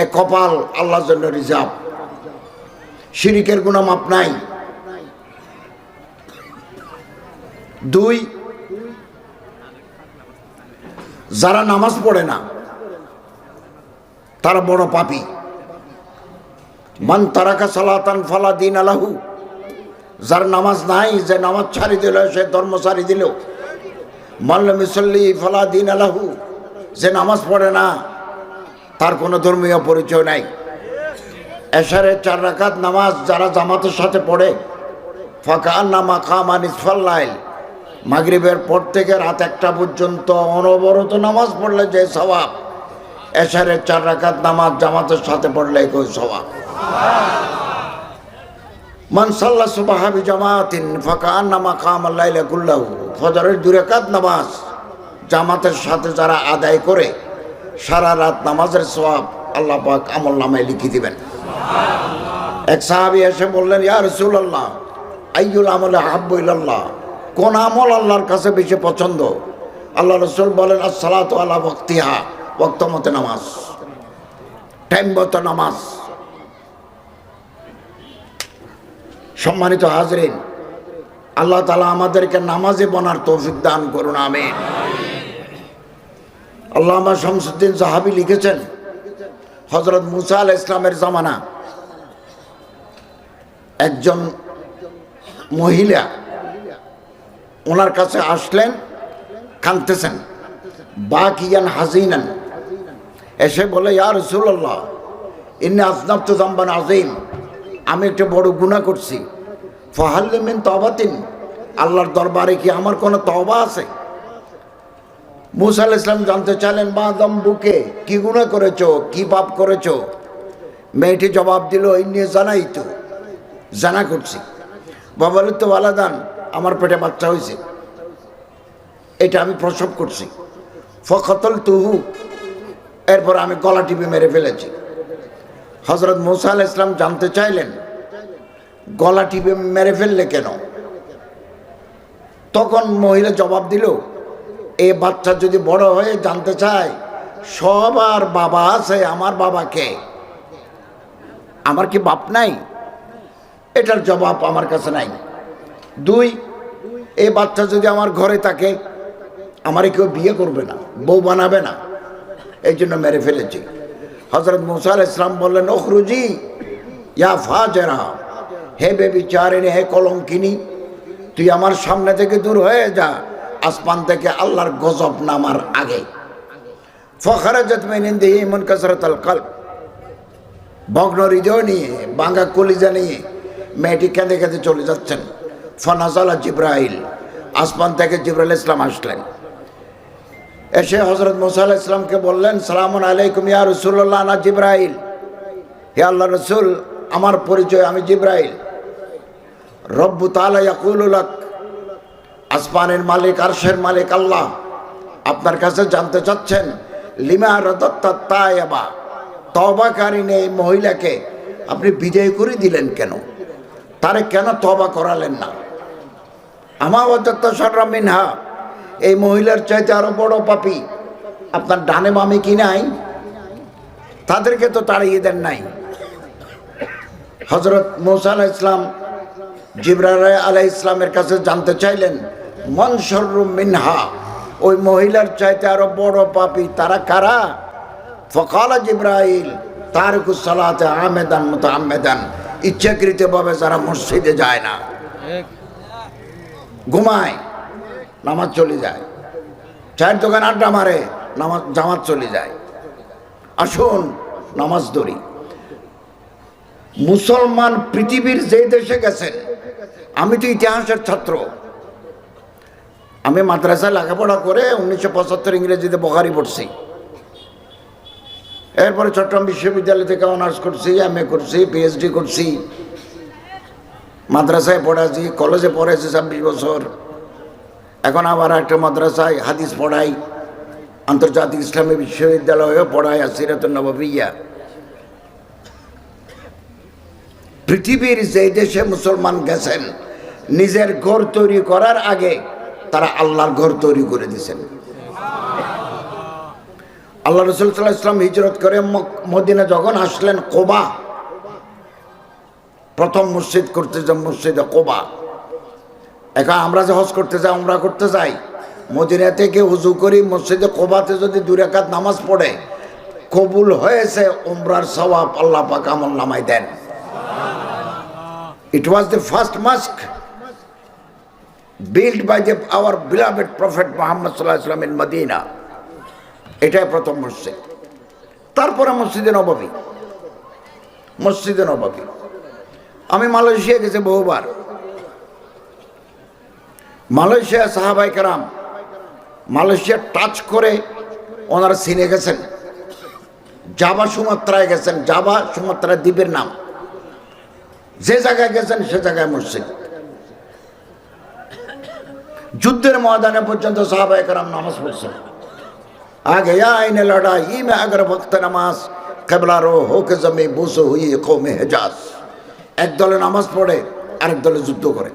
এ কপাল আল্লাহর জন্য রিজার্ভ শিরিকের গুণা মাপ নাই। দুই, যারা নামাজ পড়ে না, তারা বড় পাপী। মান তারাকা সালাতান ফালা দিন আলাহু যার নামাজ নাই, যে নামাজ ছাড়ি দিল, সে ধর্ম ছাড়ি দিল। মাল্লা মিসল্লি ফালা দিন আলাহু যে নামাজ পড়ে না তার কোনো ধর্মীয় পরিচয় নাই। এশারের চার রাকাত নামাজ যারা জামাতের সাথে পড়ে ফাঁকা নামা কামা নিসফাল্লাইল মাগরিবের পর থেকে রাত একটা পর্যন্ত অনবরত নামাজ পড়লে যে স্বভাব এশারের চার রাকাত নামাজ জামাতের সাথে পড়লে একই স্বভাব মানসাল্লা সুবাহাবি জামাতিন ফাঁকা নামা কাম আল্লাহ কুল্লাহু, ফজরের দুরেকাত নামাজ জামাতের সাথে যারা আদায় করে সারা রাত নামাজের সওয়াব আল্লাহ পাক আমল নামায় লিখে দিবেন। এক সাহাবি এসে বললেন, ইয়া রসুল্লাহ আইয়ুল আমলে হাব্বুল্লাহ কোন আমল আল্লাহর কাছে বেশি পছন্দ? আল্লাহ রসুল বলেন, আসসালাতু আল্লাহ বক্তিহা ওক্ত মতে নামাজ, টাইম মতো নামাজ। সম্মানিত হাজরিন, আল্লাহ তালা আমাদেরকে নামাজে বনার তৌফিক দান করুন, আমিন। আল্লাহ আমার শামসুদ্দিন জাহাবি লিখেছেন হজরত মুসা আল ইসলামের জামানা। একজন মহিলা ওনার কাছে আসলেন, কাঁদতেছেন বা কিয়ান হাজিনান। এসে বলে, ইয়া রসুল্লাহ ইন্নি আসনাব তো জাম্বান আজিম আমি একটা বড় গুণা করছি। ফহাল্লিমিন তবাতিন আল্লাহর দরবারে কি আমার কোনো তবা আছে? মুসা আল ইসলাম জানতে চাইলেন বা দম্বুকে কি গুণা করেছ? কি পাপ করেছ? মেয়েটি জবাব দিল, এই নিয়ে জানাই তো। জানা করছি। বাবা তো আলাদান আমার পেটে বাচ্চা হয়েছে। এটা আমি প্রসব করছি। ফখতল তুহু, এরপর আমি গলা টিপে মেরে ফেলেছি। হজরত মুসা আল ইসলাম জানতে চাইলেন, গলা টিপে মেরে ফেললে কেন? তখন মহিলা জবাব দিল এ বাচ্চা যদি বড় হয়ে জানতে চায় সবার বাবা আছে, আমার বাবাকে আমার কি বাপ নাই? এটার জবাব আমার কাছে নাই। দুই এই বাচ্চা যদি আমার ঘরে থাকে, আমার কেউ বিয়ে করবে না, বউ বানাবে না, এই জন্য মেরে ফেলেছি। হজরত মুসা আল ইসলাম বললেন অখরুজি ইয়া ফা ফাজেরা, হে বেবি চারিনে হে কলঙ্কিনী, তুই আমার সামনে থেকে দূর হয়ে যা আসমান থেকে আল্লাহর গজব নামার আগে। ফখরাজত মেনিন্দি ইমন কসরত আল কল্প ভগ্ন হৃদয় নিয়ে বাঙ্গা কলিজা নিয়ে মেয়েটি কেঁদে কেঁদে চলে যাচ্ছেন। ফনাজালা জিব্রাইল। আসমান থেকে জিব্রাইল ইসলাম আসলেন। এসে হজরত মুসা আলাহ ইসলামকে বললেন সালাম আলাইকুম ইয়া রসুল্লাহ না জিব্রাইল। হে আল্লাহ রসুল, আমার পরিচয় আমি জিব্রাইল। রব্বু তালা ইয়াকুলুলাক আসমানের মালিক, আরশের মালিক আল্লাহ। আপনার কাছে জানতে চাচ্ছেন, লিমা রদত্তা তায়াবা তবাকারী এই মহিলাকে আপনি বিজয় করে দিলেন কেন? তারে কেন তবা করালেন না? আমা অযত্ত সররা মিনহা, এই মহিলার চাইতে আরও বড় পাপি আপনার ডানে বামে কি নাই? তাদেরকে তো তাড়িয়ে দেন নাই। হজরত মৌসা আলাহ ইসলাম জিবরার আলাহ ইসলামের কাছে জানতে চাইলেন মনসরু মিনহা। ওই মহিলার চাইতে আরও বড় পাপি তারা কারা? ফকালা জিব্রাইল তারকু সালাতে আমেদান মতো আমেদান ইচ্ছাকৃতভাবে যারা মসজিদে যায় না। ঘুমায়, নামাজ চলে যায়। চায়ের দোকান আড্ডা মারে, নামাজ, জামাত চলে যায়। আসুন, নামাজ ধরি। মুসলমান পৃথিবীর যে দেশে গেছেন, আমি তো ইতিহাসের ছাত্র। আমি মাদ্রাসায় লেখাপড়া করে উনিশশো পঁচাত্তর ইংরেজিতে বখারি পড়ছি। এরপরে চট্টগ্রাম বিশ্ববিদ্যালয় থেকে অনার্স করছি এম এ করছি পিএইচডি করছি। মাদ্রাসায় পড়াছি কলেজে পড়েছি ছাব্বিশ বছর। এখন আবার একটা মাদ্রাসায় হাদিস পড়াই, আন্তর্জাতিক ইসলামী বিশ্ববিদ্যালয়েও পড়াই আসিরাত নববিয়া। পৃথিবীর যে দেশে মুসলমান গেছেন, নিজের ঘর তৈরি করার আগে তারা আল্লাহর ঘর তৈরি করে দিয়েছেন। আল্লাহ রসুল সাল্লাহ ইসলাম হিজরত করে মদিনা যখন আসলেন কোবা, প্রথম মসজিদ করতে যান মসজিদে কোবা। এখন আমরা যে হজ করতে যাই আমরা করতে যাই মদিনা থেকে উজু করি, মসজিদে কোবাতে যদি দুই রাকাত নামাজ পড়ে, কবুল হয়েছে, উমরার সওয়াব আল্লাহ পাক আমল নামাই দেন। It was the first mosque built by the our beloved prophet Muhammad alaihi wasallam in Medina. এটাই প্রথম মসজিদ। তারপরে মসজিদে নবাবী। মসজিদে নবাবী। আমি মালয়েশিয়া গেছি বহুবার। মালয়েশিয়া সাহাবাই কারাম মালয়েশিয়া টাচ করে ওনারা চিনে গেছেন। জাবা সুমাত্রায় গেছেন, জাবা সুমাত্রা দ্বীপের নাম। যে জায়গায় গেছেন, সে জায়গায় মসজিদ। যুদ্ধের ময়দানে পর্যন্ত সাহাবা একরাম নামাজ পড়ছেন। আগে আইনে লড়াই ইমে আগর ভক্ত নামাজ কেবলারো হোকে জমে বসে হইয়ে কমে হেজাজ। একদলে নামাজ পড়ে, আরেক দলে যুদ্ধ করে।